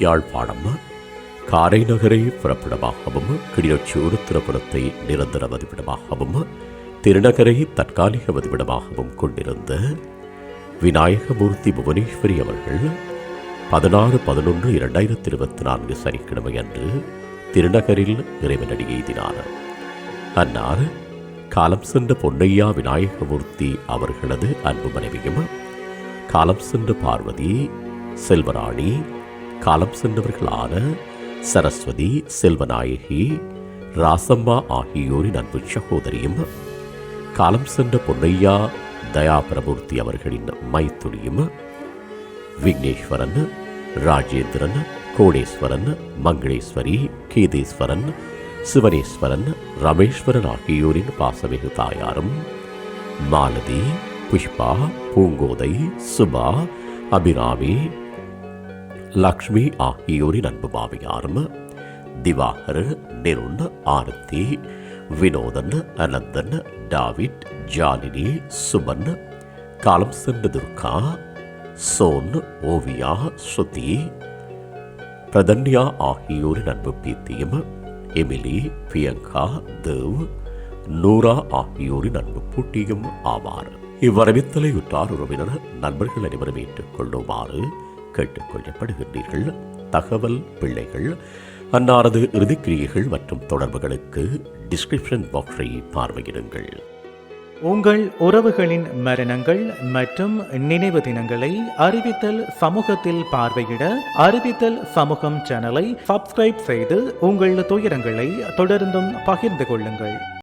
யாழ்ப்பாணம் காரைநகரை புறப்படமாகவும். கிளிநொச்சியூர் திரைப்படத்தை நிரந்தர வதிவிடமாகவும். திருநகரை தற்காலிக வதிவிடமாகவும் கொண்டிருந்த விநாயகமூர்த்தி புவனேஸ்வரி அவர்கள் பதினாறு பதினொன்று இரண்டாயிரத்தி இருபத்தி நான்கு சனிக்கிழமை அன்று திருநகரில் இறைவனடி எய்தினார். அன்னார் காலம் சென்ற பொன்னையா விநாயகமூர்த்தி அவர்களது அன்பு மனைவியும் காலம் சென்ற பார்வதி செல்வராணி காலம் சென்றவர்களான சரஸ்வதி செல்வநாயகி ராசம்மா ஆகியோரின் அன்பு சகோதரியும் காலம் சென்ற பொன்னையா தயாபிரமூர்த்தி அவர்களின் மைத்துளியும் விக்னேஸ்வரன் ராஜேந்திரன் கோடேஸ்வரன் மங்களேஸ்வரி கேதேஸ்வரன் சிவனேஸ்வரன் ரமேஸ்வரன் ஆகியோரின் பாசமிகு தாயாரும் மாலதி புஷ்பா பூங்கோதை சுபா அபிராமி லக்ஷ்மி ஆகியோரின் அன்பு மாமியாரும் திவாகர் நிருண் ஆரத்தி வினோதன் அனந்தன் டாவிட் ஜாலினி சுமன் காலம் சென்ற துர்கா சோன் ஓவியா ஸ்ருதி பிரதன்யா ஆகியோரின் அன்பு பீத்தியும் எமிலி பியங்கா தேவ் நூரா ஆகியோரின் அன்பு பூட்டியும் ஆவார். இவ்வரவித்தலை உற்றார் உறவினர் நண்பர்கள் அனைவரும் ஏற்றுக்கொள்ளுமாறு கேட்டுக்கொள்ளப்படுகின்றீர்கள் தகவல் பிள்ளைகள் அன்னாரது இறுதிக்கிரியைகள் மற்றும் தொடர்புகளுக்கு டிஸ்கிரிப்ஷன் பாக்ஸை பார்வையிடுங்கள். உங்கள் உறவுகளின் மரணங்கள் மற்றும் நினைவு தினங்களை அறிவித்தல் சமூகத்தில் பார்வையிட அறிவித்தல் சமூகம் சேனலை சப்ஸ்கிரைப் செய்து உங்கள் துயரங்களை தொடர்ந்தும் பகிர்ந்து கொள்ளுங்கள்.